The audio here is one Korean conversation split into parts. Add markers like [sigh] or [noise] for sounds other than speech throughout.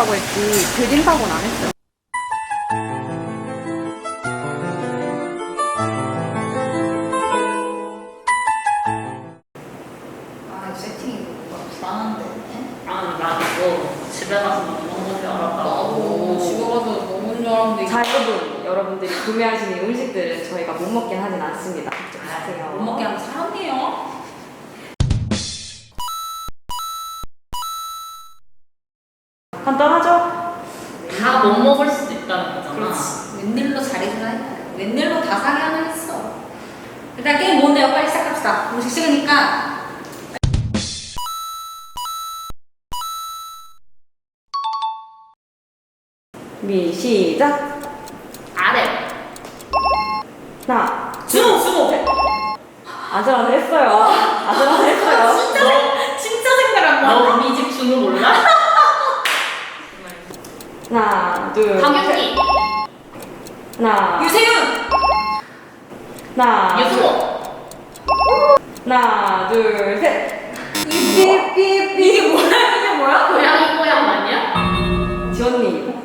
거라고 했지 그린다고는 안 했어요. 아, 세팅이 뭔가 불안한데. 아, 나도 집에 가서 먹는 줄 알았다고. 나도 집에 가서 먹은 줄 알았는데. 자 여러분 여러분들이 구매하시는 음식들은 저희가 못 먹긴 하진 않습니다. 걱정 마세요. 못 먹게 하는 사람이에요. 간단하죠? 다 못 먹을 수도 있다는 거잖아. 그렇지. 웬일로 잘해주나 했다. 웬일로 다 사게 하나 했어. 일단 게임 뭔데요? 빨리 시작합시다. 음식 식으니까. 미 시작. 아래. 하나 수모, 수모. 아슬아슬 했어요. 아슬아슬 했어요. 진짜, 생- 진짜 생각 안 나. 너 우리 집 주문 몰라? 하나 둘 셋. 강현기, 하나 유세윤! 하나 유수모. 하나 둘 셋. 이게 삐삐삐. 이게 뭐야? 이게 뭐야? 고양이 고양 아니야? 지원님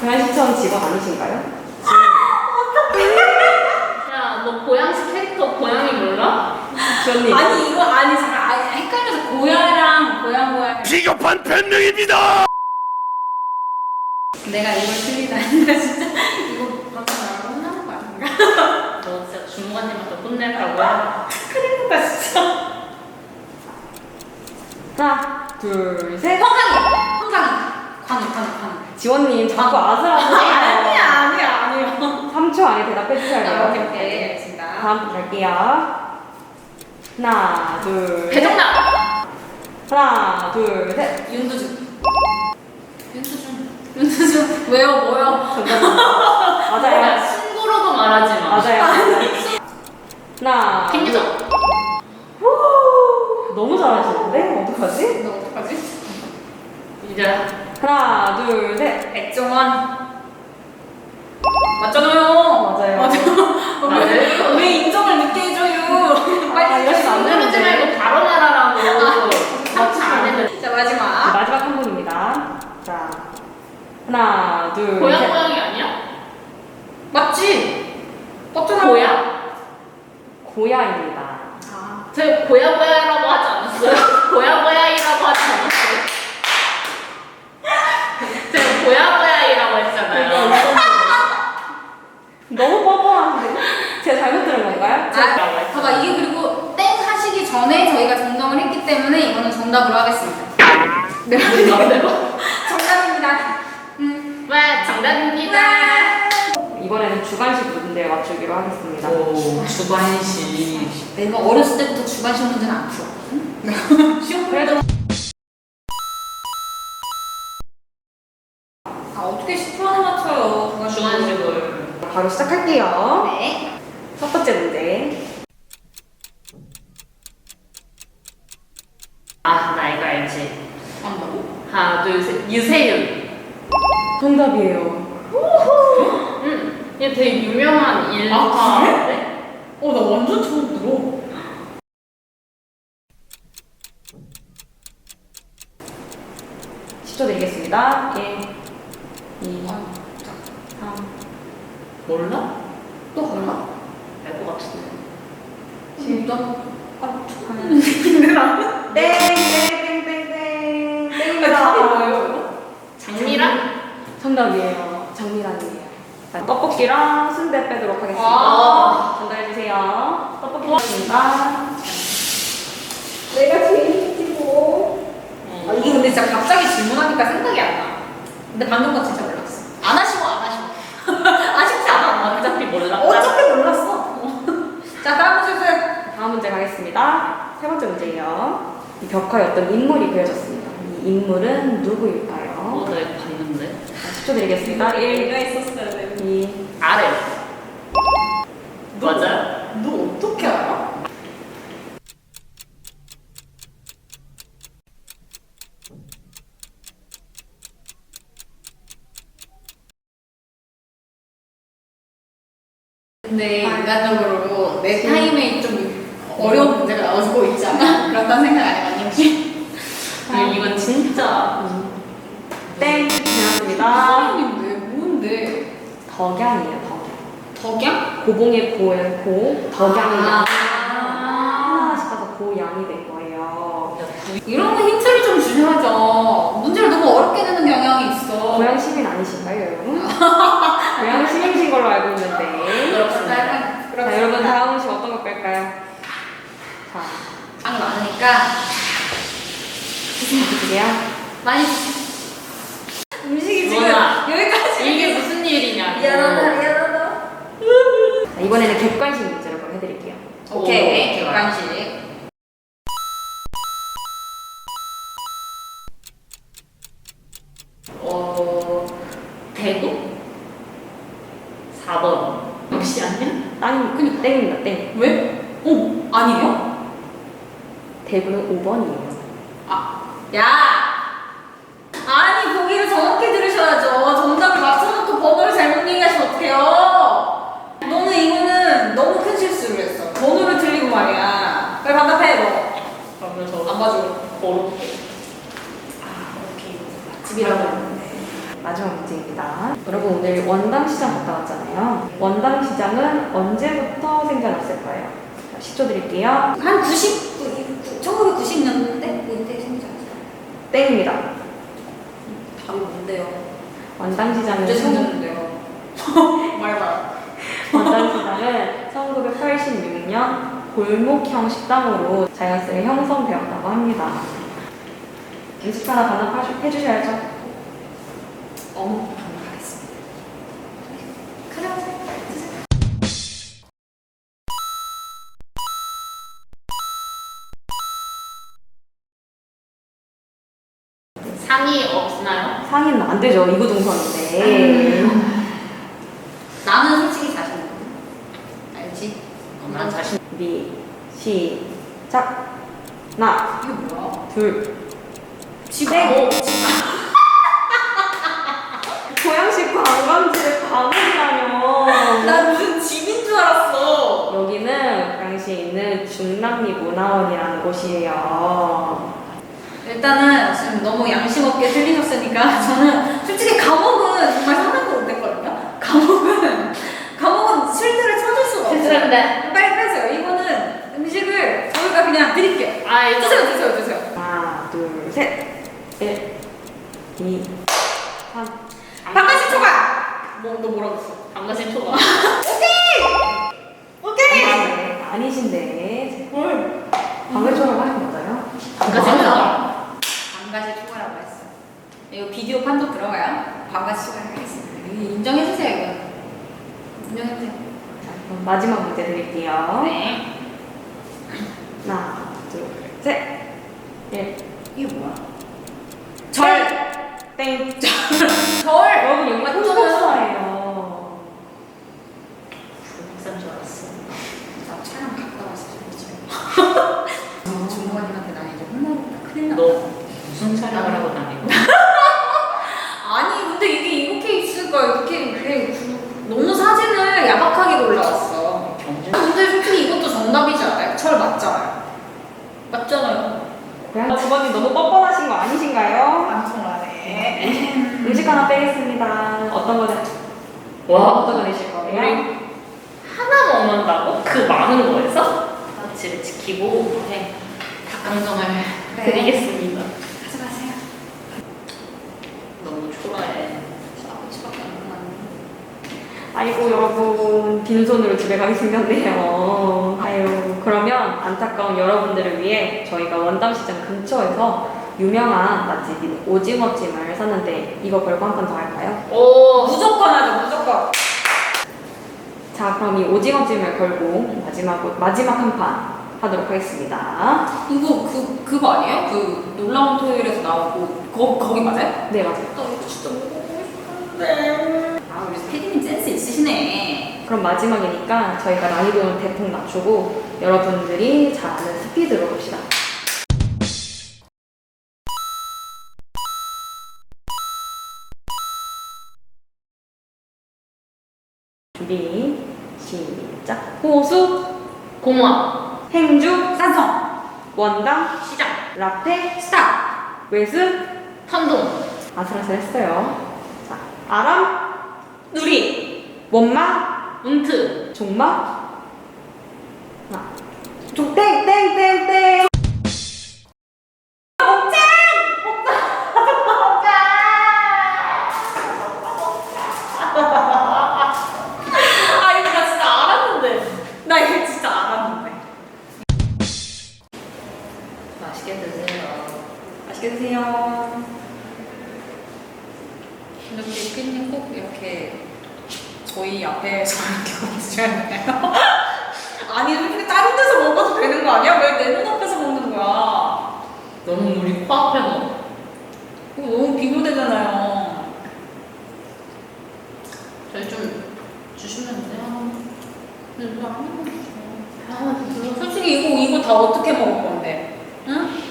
고양 시청 직원 아니신가요? [laughs] 야, 너 고양시 캐릭터 고양이 몰라? 지원님 아니, 이거, 아니, 잠깐. 아니, 헷갈려서 고야랑 고양 고양. 비겁한 변명입니다. 내가 이걸 틀리다. 나 [laughs] 진짜 이거 방금 나랑 혼나는 거 아닌가? [laughs] 너 진짜 주무관님한테 혼내라고 해. 큰일 났다, 진짜. 하나 둘 셋. 황강이! 황강이! 광희, 광희, 광희. 지원님 자꾸 아슬아슬 아니야, 아니야, 아니야. 3초 안에 대답해 주셔야 돼요. 아, 오케이, 오케이. 알겠습니다. 다음 분 갈게요. 하나, 둘, 셋. 배정남. 하나, 둘, 셋. 윤두준. 윤두준. 윤두준. 왜요, 뭐요? 맞아요. 야, 신고로도 말하지 마. 맞아요. [laughs] 하나, 김유정. 후, 너무 잘하시는데? 어떡하지? 너 어떡하지? 이제 하나, 둘, 셋. 백종원. 맞잖아요. 맞아요. 맞아요. 맞아요. 왜, 왜 인정을 늦게 해줘요? 빨리 아, 이러시면 안. 그러지 말고. 맞지 않으면. 자, 자, 마지막. 마지막 한 분입니다. 자, 하나, 둘, 고양 셋. 고양이 아니야? 맞지? 맞잖아. 고야? 고야입니다. 아, 저희 고야 고야라고 하지 않았어요? [laughs] 고야 고야이라고 하지 않았어요? [laughs] 제가 고야 고야이라고 했잖아요. 너무 뻔뻔한데? 제가 잘못 들은 건가요? 아, 봐봐. 이게 그리고 땡 하시기 전에 저희가 정정을 했기 때문에 이거는 정답으로 하겠습니다. 네. 마음대로. 정답입니다. 음. 네, 정답입니다. 이번에는 주관식 문제 맞추기로 하겠습니다. 주관식. 내가 어렸을 때부터 주관식 문제는 안? 시험 그래도 아, 어떻게 10초 안에 맞춰요? 주관식을. 바로 시작할게요. 네. 첫 번째 문제. 아, 나 이거 알지. 한다고? 하나, 둘, 셋. 유세윤. 정답이에요. 응. 얘 되게 유명한 일화. 아, 그래? 네? 어, 나 완전 처음 들어. 십 10초 드리겠습니다. 1, 2, 아, 3, 몰라? 또 갈라? 알 것 같은데. 진짜? 아, 근데 [laughs] 나는 땡땡땡땡땡 땡입니다. 답이 뭐예요, 이거? 장미랑? 정답이에요. 장미란이에요. 자, 떡볶이랑 순대 빼도록 하겠습니다. 아. 전달해주세요. 떡볶이 먹습니다. 내가 제일 고 아, 이게 근데 진짜 갑자기 질문하니까 생각이 안 나. 근데 방금 건 진짜 몰랐어. 안 하시고 안 하시고. [laughs] 아쉽지 않아. 어차피 몰라. 어차피 몰랐어. [laughs] 자, 다음 주세요. 다음 문제 가겠습니다. 세 번째 문제예요. 이 벽화에 어떤 인물이 그려졌습니다. 이 인물은 누구일까요? 자, 10초 드리겠습니다. 1, 있었어야 돼. 2, 아래. 맞아요? 너 어떻게 알아? 근데 인간적으로 내 타임에 좀 어려운 문제가 나오고 있지 않아? 그렇다는 생각 안 해봤니 혹시? 이건 진짜 땡. 맞습니다. 사장님인데 뭔데? 덕양이에요, 덕양. 덕양? 고봉의 고에 고, 덕양이 양. 아. 하나씩 따서 고양이 된 거예요. 이런 거 힌트를 좀 주셔야죠. 문제를 너무 어렵게 내는 경향이 있어. 고양 시민 아니신가요, 여러분? [laughs] 고양 시민이신 걸로 알고 있는데. 그렇습니다. 자, 여러분 다음 음식 어떤 거 뺄까요? 자, 장이 많으니까 드세요. 많이 음식이 지금 뭐나. 여기까지. 이게 무슨 일이냐. 미안하다 미안하다. 자, 이번에는 객관식 문제를 한번 해드릴게요. 오케이 오, 객관식. 어, 대구? 4번. 역시 아니야? 땅, 그니까. 땡입니다, 땡. 왜? 어 아니에요? 대구는 5번이에요. 야! 아니, 보기를 정확히 들으셔야죠. 정답을 맞춰놓고 번호를 잘못 얘기하시면 어떡해요? 너는 이거는 너무 큰 실수를 했어. 번호를 틀리고 말이야. 빨리 반답해, 너. 그러면 저 안 봐줘. 고로케. 아, 오케이. 집이라고 했는데. 마지막 문제입니다. 여러분 오늘 원당시장 갔다 왔잖아요. 원당시장은 언제부터 생겨났을까요? 자, 10초 드릴게요. 한 90, 1990년대? 그때 생기지 않았어요? 땡입니다. 답이 뭔데요? 원당시장은 언제 생겼는데요? [laughs] 말해봐. 원당시장은 1986년 골목형 식당으로 자연스레 형성되었다고 합니다. 음식 하나 반납해 주셔야죠. 어묵 반납하겠습니다. 그래. 상이 없나요? 상의는 안 되죠. 이구동성인데. 나는 솔직히 자신 없거든. 알지? 난 자신. 준비 시작. 하나, 이거 뭐야? 둘. 지금 오, [laughs] 고양시 관광지를. 나 무슨 집인 줄 알았어. 여기는 고양시에 있는 중남리 문화원이라는 곳이에요. 일단은 지금 너무 양심 없게 틀리셨으니까 저는 솔직히 감옥은 정말 상상도 못했거든요. 감옥은 감옥은 실드를 쳐줄 수가 없어요. 됐는데. 빨리 빼세요. 이거는 음식을 저희가 그냥 드릴게요. 아, 이거. 드세요, 드세요, 드세요. 하나, 둘, 셋. 1, 2, 3. 바깥이 초과. 뭐, 너 뭐라고 했어? 방가신 초가. 오케이. 아니신데. 아니신데. 뭘? 방글초라고 하신 맞아요? 방가신 초가. 반가지 초과라고 했어. 이거 비디오 판독 들어가요? 반가지 초과라고 하겠습니다. 이거 인정해주세요, 이거. 인정해주세요. 자, 그럼 마지막 문제 드릴게요. 네. 하나, 둘, 셋. 1. 이게 뭐야? 절. 땡. 절. [laughs] 여러분, 맞죠? 토속사예요. 부산 줄 알았어. 나 촬영 갔다 왔어, 지금. 중국인한테 나 이제 너 무슨 촬영을 하고 다니고? [laughs] 아니, 근데 이게 이거 케이스가 이렇게, 이렇게 구- 너무 사진을 야박하게 올라왔어. 근데 솔직히 이것도 정답이지 않아요? 절 맞잖아요. 맞잖아요. 고양 주번님 너무 뻔뻔하신 거 아니신가요? 안 통하네. 음식 하나 빼겠습니다. 어떤 거, 와, 어떤 거 내실 거예요? 우리 하나 먹는다고? 그 많은 거에서? 가치를 지키고 네. 닭강정을 드리겠습니다. 가져가세요. 너무 초라해. 아버지밖에 안 남았네. 아이고 여러분 빈손으로 집에 가게 생겼네요. 아유 그러면 안타까운 여러분들을 위해 저희가 원담시장 근처에서 유명한 맛집인 오징어찜을 샀는데 이거 걸고 한판더 할까요? 오, 무조건 하죠, 무조건. 자 그럼 이 오징어찜을 걸고 마지막 마지막 한 판 하도록 하겠습니다. 이거 그, 그거 아니에요? 그 놀라운 토요일에서 나오고, 거, 거기 맞아요? 네 맞아요. 나 이거 진짜 먹어보고 싶은데. 아, 우리 피디님 센스 있으시네. 그럼 마지막이니까 저희가 난이도는 대폭 낮추고 여러분들이 잘하는 스피드로 봅시다. 준비 시작. 호수, 공원, 행주, 산성, 원당, 시장, 라페, 스탑. 외수. 탄동. 아슬아슬했어요. 자 아람, 누리. 원마, 운트. 종마. 하나, 종, 땡, 땡, 땡, 맛있게 드세요. 근데 피디님 꼭 이렇게 저희 앞에서 이렇게 먹으셔야 돼요? 아니 솔직히 다른 데서 먹어도 되는 거 아니야? 왜 내 눈앞에서 먹는 거야? 너는 우리 코앞에 넣어. 이거 너무 비교되잖아요. 저희 좀 주시면 돼요. 근데 주세요. 하나만 주세요. 솔직히 이거 이거 다 어떻게 먹을 건데? 응?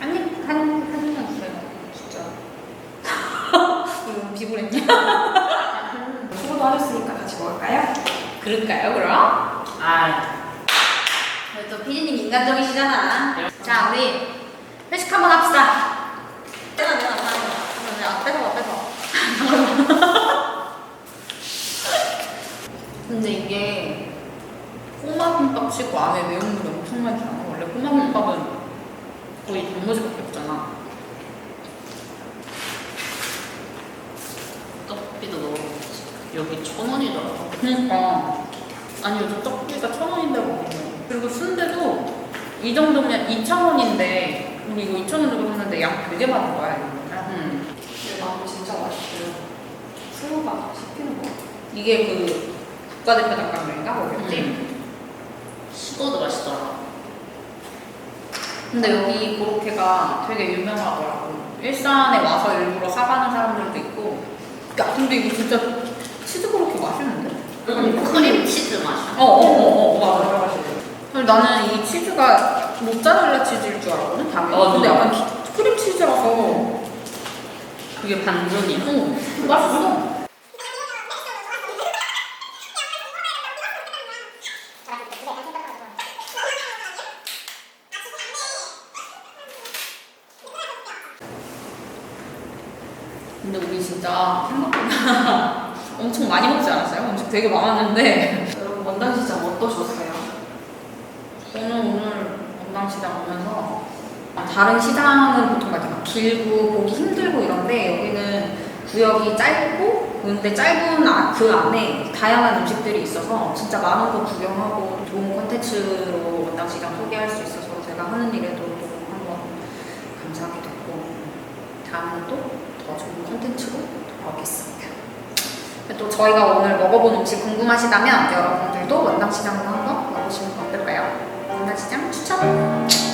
한입 한 한입만 주세요. 진짜. 이거 비굴했냐? 수고도 하셨으니까 같이 먹을까요? 그럴까요, 그럼? 아. 저희 또 피디님 인간적이시잖아. 자, 우리 회식 한번 합시다. 내가 내가 나. 아, 봐, 뺏어. [laughs] 근데 이게 꼬마김밥 치고 안에 매운물이 엄청 많잖아. 원래 꼬마김밥은 거의 단무지밖에 없잖아. 떡비도 넣어야지. 여기 천 원이더라고. 그러니까. 아니 요즘 떡비가 천 원인데 거기는. 그리고 순대도 이 정도면 2천 원인데 우리 이거 2천 원 주고 샀는데 양 되게 많은 거야 이거. 음. 나도 진짜 맛있어요. 새우가 씹히는 거. 이게 그 국가대표 닭강정인가 거기였지? 음. 식어도 맛있더라. 근데 여기 고로케가 되게 유명하더라고. 일산에 와서 일부러 사가는 사람들도 있고. 야, 근데 이거 진짜 치즈 고로케 맛있는데? 음, 크림 치즈 맛이야. 어 어 어 어 맞아. 근데 나는 이 치즈가 모짜렐라 치즈일 줄 알았거든 당연히. 어, 근데 어. 약간 키- 크림 치즈라서 그게 반전이야. 응 맛있어. 근데 우리 진짜 생각보다 엄청 많이 먹지 않았어요? 음식 되게 많았는데 [laughs] 여러분 원당시장 어떠셨어요? 오늘 오늘 원당시장 오면서 다른 시장은 보통 막 길고 보기 힘들고 이런데 여기는 구역이 짧고 근데 짧은 아- 그 안에 다양한 음식들이 있어서 진짜 많은 거 구경하고 좋은 콘텐츠로 원당시장 소개할 수 있어서 제가 하는 일에도 또 한번 감사하게 됐고 다음에는 또더 좋은 콘텐츠로 돌아오겠습니다. 또 저희가 오늘 먹어본 음식 궁금하시다면 여러분들도 원당시장으로 한번 와보시면 어떨까요? 원당시장 추천!